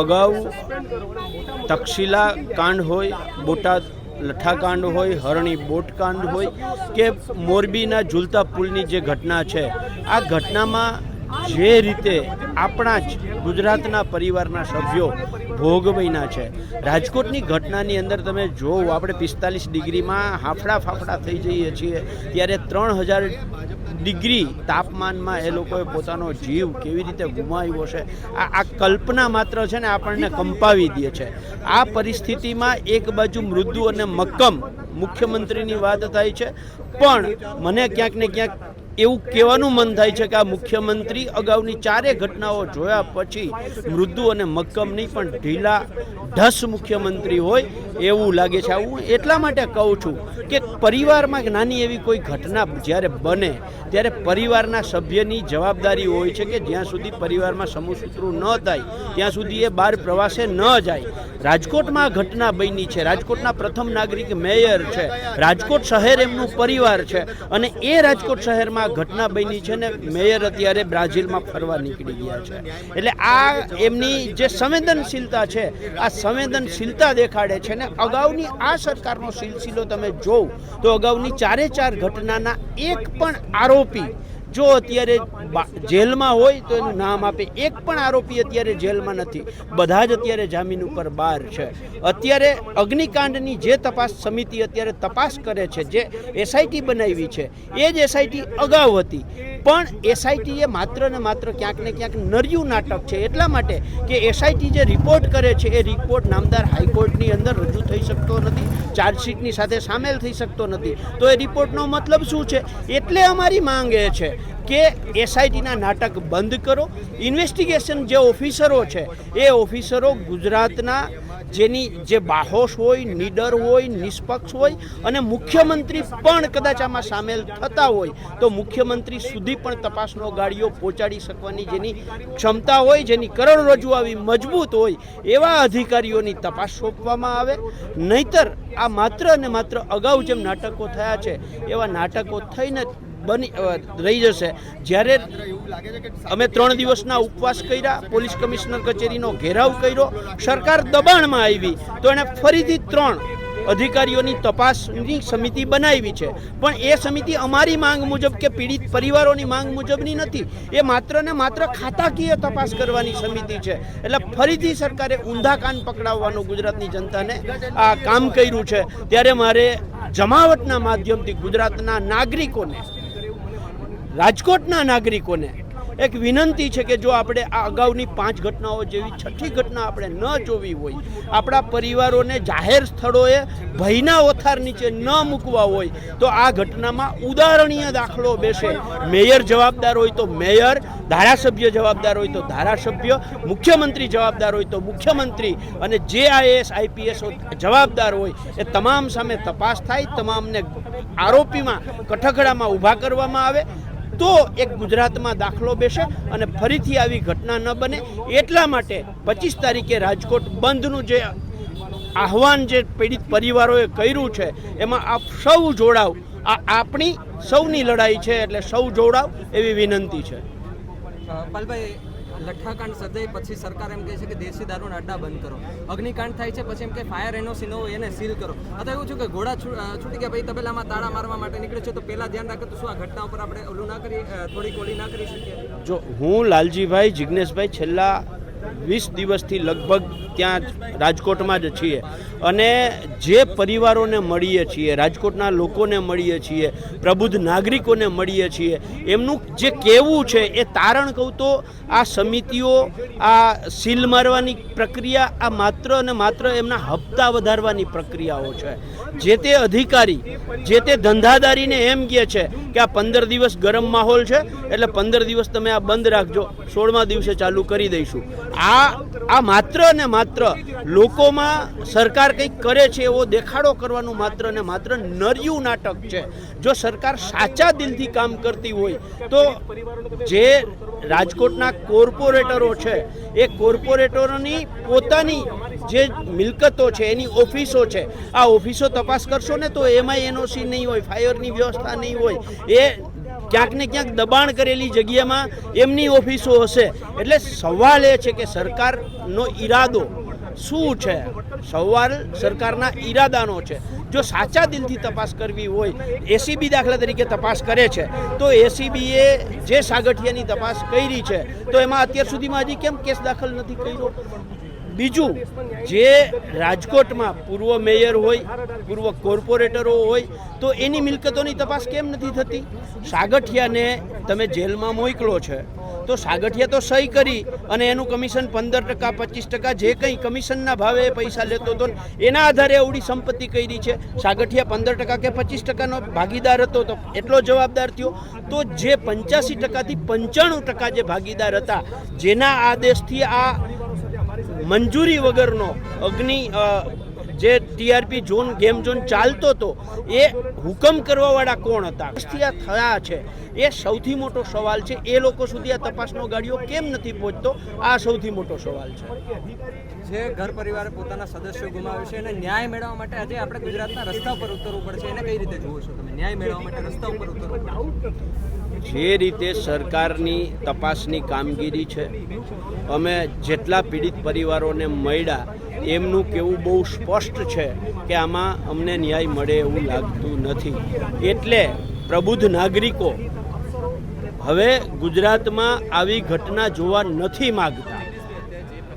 અગાઉ તક્ષશિલા કાંડ હોય, બોટાદ લઠ્ઠાકાંડ હોય, હરણી બોટકાંડ હોય કે મોરબીના ઝૂલતા પુલની જે ઘટના છે, આ ઘટનામાં જે રીતે આપણા જ ગુજરાતના પરિવારના સભ્યો ભોગ છે. રાજકોટની ઘટનાની અંદર તમે જોવો, આપણે પિસ્તાલીસ ડિગ્રીમાં હાફડા ફાફડા થઈ જઈએ છીએ, ત્યારે ત્રણ હજાર ડિગ્રી તાપમાનમાં એ લોકોએ પોતાનો જીવ કેવી રીતે ગુમાવ્યો છે? આ આ કલ્પના માત્ર છે ને આપણને કંપાવી દે છે. આ પરિસ્થિતિમાં એક બાજુ મૃદુ અને મક્કમ મુખ્યમંત્રીની વાત થાય છે. પણ મને ક્યાંક ને ક્યાંક એવું કહેવાનું મન થાય છે કે આ મુખ્યમંત્રી અગાઉની ચારે ઘટનાઓ જોયા પછી મૃદુ અને મક્કમ નહીં પણ ઢીલા ઢસ મુખ્યમંત્રી હોય એવું લાગે છે. હું એટલા માટે કહું છું કે પરિવારમાં નાની એવી કોઈ ઘટના જ્યારે બને, ત્યારે પરિવારના સભ્યની જવાબદારી હોય છે કે જ્યાં સુધી પરિવારમાં સમૂહસૂત્રું ન થાય, ત્યાં સુધી એ બહાર પ્રવાસે ન જાય. રાજકોટમાં ઘટના બની છે. રાજકોટના પ્રથમ નાગરિક મેયર છે. રાજકોટ શહેર એમનું પરિવાર છે. અને એ રાજકોટ શહેરમાં આ ઘટના બની છે ને મેયર અત્યારે બ્રાઝિલમાં ફરવા નીકળી ગયા છે. એટલે આ એમની જે સંવેદનશીલતા છે, આ સંવેદનશીલતા દેખાડે છે ને અગાઉની આ સરકારનો સિલસિલો તમે જોવ તો અગાઉની ચારે ચાર ઘટનાના એક પણ આરોપી જો અત્યારે જેલમાં હોય તો એનું નામ આપે. એક પણ આરોપી અત્યારે જેલમાં નથી. બધા જ અત્યારે જામીન ઉપર બહાર છે. અત્યારે અગ્નિકાંડની જે તપાસ સમિતિ અત્યારે તપાસ કરે છે, જે એસઆઈટી બનાવી છે, એ જ એસઆઈટી અગાઉ હતી. પણ એસઆઈટી એ માત્ર ને માત્ર ક્યાંક ને ક્યાંક નર્યું નાટક છે. એટલા માટે કે એસઆઈટી જે રિપોર્ટ કરે છે, એ રિપોર્ટ નામદાર હાઈકોર્ટની અંદર રજૂ થઈ શકતો નથી ચાર્જશીટની સાથે સામેલ થઈ શકતો નથી. તો એ રિપોર્ટનો મતલબ શું છે? એટલે અમારી માંગ એ છે કે એસઆઈટીના નાટક બંધ કરો. ઇન્વેસ્ટિગેશન જે ઓફિસરો છે, એ ઓફિસરો ગુજરાતના જેની જે બાહોશ હોય, નીડર હોય, નિષ્પક્ષ હોય અને મુખ્યમંત્રી પણ કદાચ આમાં સામેલ થતા હોય, તો મુખ્યમંત્રી સુધી પણ તપાસનો ગાડીઓ પહોંચાડી શકવાની જેની ક્ષમતા હોય, જેની કરોડરજ્જુ આવી મજબૂત હોય, એવા અધિકારીઓની તપાસ સોંપવામાં આવે. નહીતર આ માત્ર અને માત્ર અગાઉ જેમ નાટકો થયા છે, એવા નાટકો થઈને બની રહી જશે. જ્યારે અમે ત્રણ દિવસના ઉપવાસ કર્યા, પોલીસ કમિશનર કચેરીનો ઘેરાવ કર્યો, સરકાર દબાણમાં આવી, તો એણે ફરીથી ત્રણ અધિકારીઓની તપાસની સમિતિ બનાવી છે. પણ એ સમિતિ અમારી માંગ મુજબ કે પીડિત પરિવારોની માંગ મુજબની નથી. એ માત્ર ને માત્ર ખાતાકીય તપાસ કરવાની સમિતિ છે. એટલે ફરીથી સરકારે ઊંધા કાન પકડાવવાનું ગુજરાતની જનતાને આ કામ કર્યું છે. ત્યારે મારે જમાવટના માધ્યમથી ગુજરાતના નાગરિકોને રાજકોટના નાગરિકોને એક વિનંતી છે કે જો આપણે આ અગાઉની પાંચ ઘટનાઓ જેવી છઠ્ઠી ઘટના આપણે ન જોવી હોય, આપણા પરિવારોને જાહેર સ્થળોએ ભયના ઓથાર નીચે ન મૂકવા હોય, તો આ ઘટનામાં ઉદાહરણીય દાખલો બેસે. મેયર જવાબદાર હોય તો મેયર, ધારાસભ્ય જવાબદાર હોય તો ધારાસભ્ય, મુખ્યમંત્રી જવાબદાર હોય તો મુખ્યમંત્રી અને જે આઈએએસ, આઈપીએસ જવાબદાર હોય, એ તમામ સામે તપાસ થાય, તમામને આરોપીમાં કઠખડામાં ઊભા કરવામાં આવે તો એક ગુજરાતમાં દાખલો બેસે અને ફરીથી આવી ઘટના ન બને. એટલા માટે પચીસ તારીખે રાજકોટ બંધનું જે આહવાન જે પીડિત પરિવારોએ કર્યું છે, એમાં આપ સૌ જોડાવ. આ આપણી સૌની લડાઈ છે એટલે સૌ જોડાવ એવી વિનંતી છે. પાલભાઈ લઠ્ઠાકાંડ સર્જાય પછી સરકાર એમ કહે છે કે દેશી દારૂના અડ્ડા બંધ કરો. અગ્નિકાંડ થાય છે પછી એમ કે ફાયર એનોસીનો હોય એને સીલ કરો. અથવા એવું છે કે ઘોડા છૂટી ગયા ભાઈ તબેલામાં તાળા મારવા માટે નીકળે છે, તો પહેલાં ધ્યાન રાખે તો શું આ ઘટના ઉપર આપણે ઓલું ના કરી થોડી ઓલી ના કરી શકીએ? જો હું લાલજીભાઈ જિજ્ઞેશભાઈ છેલ્લા વીસ દિવસથી લગભગ ત્યાં રાજકોટમાં જ છીએ. અને જે પરિવારોને મળીએ છીએ, રાજકોટના લોકોને મળીએ છીએ, પ્રબુદ્ધ નાગરિકોને મળીએ છીએ, એમનું જે કહેવું છે એ તારણ કહું તો આ સમિતિઓ, આ સીલ મારવાની પ્રક્રિયા, આ માત્ર અને માત્ર એમના હપ્તા વધારવાની પ્રક્રિયાઓ છે. જે તે અધિકારી, જે તે ધંધાદારીને એમ કહે છે કે આ પંદર દિવસ ગરમ માહોલ છે, એટલે પંદર દિવસ તમે આ બંધ રાખજો, સોળમા દિવસે ચાલુ કરી દઈશું. આ આ માત્ર અને માત્ર લોકોમાં સરકાર કંઈક કરે છે એવો દેખાડો કરવાનું માત્ર ને માત્ર નર્યું નાટક છે. જો સરકાર સાચા દિલથી કામ કરતી હોય તો જે રાજકોટના કોર્પોરેટરો છે, એ કોર્પોરેટરોની પોતાની જે મિલકતો છે, એની ઓફિસો છે, આ ઓફિસો તપાસ કરશો ને તો એમાં એનઓસી નહીં હોય, ફાયરની વ્યવસ્થા નહીં હોય, એ ક્યાંક ને ક્યાંક દબાણ કરેલી જગ્યામાં એમની ઓફિસો હશે. એટલે સવાલ એ છે કે સરકારનો ઈરાદો શું છે? સવાલ સરકારના ઈરાદાનો છે. જો સાચા દિલથી તપાસ કરવી હોય, એસીબી દાખલા તરીકે તપાસ કરે છે, તો એસીબીએ જે સાગઠિયાની તપાસ કરી છે, તો એમાં અત્યાર સુધીમાં હજી કેમ કેસ દાખલ નથી કર્યો? બીજું, જે રાજકોટમાં પૂર્વ મેયર હોય, પૂર્વ કોર્પોરેટરો હોય, તો એની મિલકતોની તપાસ કેમ નથી થતી? સાગઠિયાને તમે જેલમાં મોકલો છે, તો સાગઠિયા તો સહી કરી અને એનું કમિશન પંદર ટકા, પચીસ ટકા જે કંઈ કમિશનના ભાવે પૈસા લેતો હતો એના આધારે અવડી સંપત્તિ કરી છે. સાગઠિયા પંદર ટકા કે પચીસ ટકાનો ભાગીદાર હતો, તો એટલો જવાબદાર થયો. તો જે પંચ્યાસી ટકાથી પંચાણું ટકા જે ભાગીદાર હતા, જેના આદેશથી આ મંજૂરી વગરનો અગ્નિ જે ટીઆરપી ઝોન, ગેમ ઝોન ચાલતો હતો, એ હુકમ કરવાવાળા કોણ હતા? આ થયા છે. એ સૌથી મોટો સવાલ છે. એ લોકો સુધી આ તપાસનો ગાડીઓ કેમ નથી પહોંચતો? આ સૌથી મોટો સવાલ છે. જે ઘર પરિવારે પોતાના સદસ્યો ગુમાવ્યો છે એને ન્યાય મેળવવા માટે આજે આપણે ગુજરાતના રસ્તા ઉપર ઉતરવું પડશે એને કઈ રીતે જુઓ છો તમે? ન્યાય મેળવવા માટે રસ્તા ઉપર ઉતરવું જે રીતે સરકારની તપાસની કામગીરી છે, અમે જેટલા પીડિત પરિવારોને મળ્યા, એમનું કેવું બહુ સ્પષ્ટ છે કે આમાં અમને ન્યાય મળે એવું લાગતું નથી. એટલે પ્રબુદ્ધ નાગરિકો, હવે ગુજરાતમાં આવી ઘટના જોવા નથી માગતા.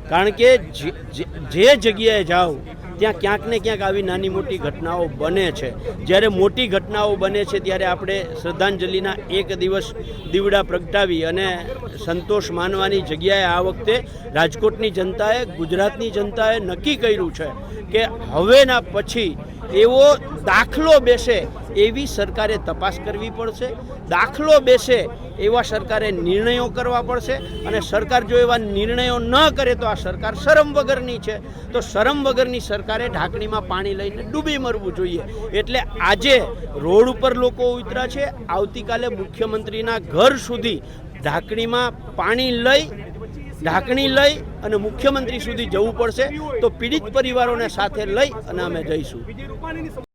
કારણ કે જે- જગ્યાએ જાઓ, ત્યાં ક્યાંક ને ક્યાંક આવી નાની મોટી ઘટનાઓ બને છે. જ્યારે મોટી ઘટનાઓ બને છે, ત્યારે આપણે શ્રદ્ધાંજલિના એક દિવસ દીવડા પ્રગટાવી અને સંતોષ માનવાની જગ્યાએ આ વખતે રાજકોટની જનતાએ, ગુજરાતની જનતાએ નક્કી કર્યું છે કે હવેના પછી એવો દાખલો બેસે એવી સરકારે તપાસ કરવી પડશે, દાખલો બેસે એવા સરકારે નિર્ણયો કરવા પડશે અને સરકાર જો એવા નિર્ણયો ન કરે તો આ સરકાર શરમ વગરની છે. તો શરમ વગરની સરકારે ઢાંકણીમાં પાણી લઈને ડૂબી મરવું જોઈએ. એટલે આજે રોડ ઉપર લોકો ઉતર્યા છે. આવતીકાલે મુખ્યમંત્રીના ઘર સુધી ઢાંકણીમાં પાણી લઈ ઢાંકણી લઈ અને મુખ્યમંત્રી સુધી જવું પડશે તો પીડિત પરિવારોને સાથે લઈ અને અમે જઈશું.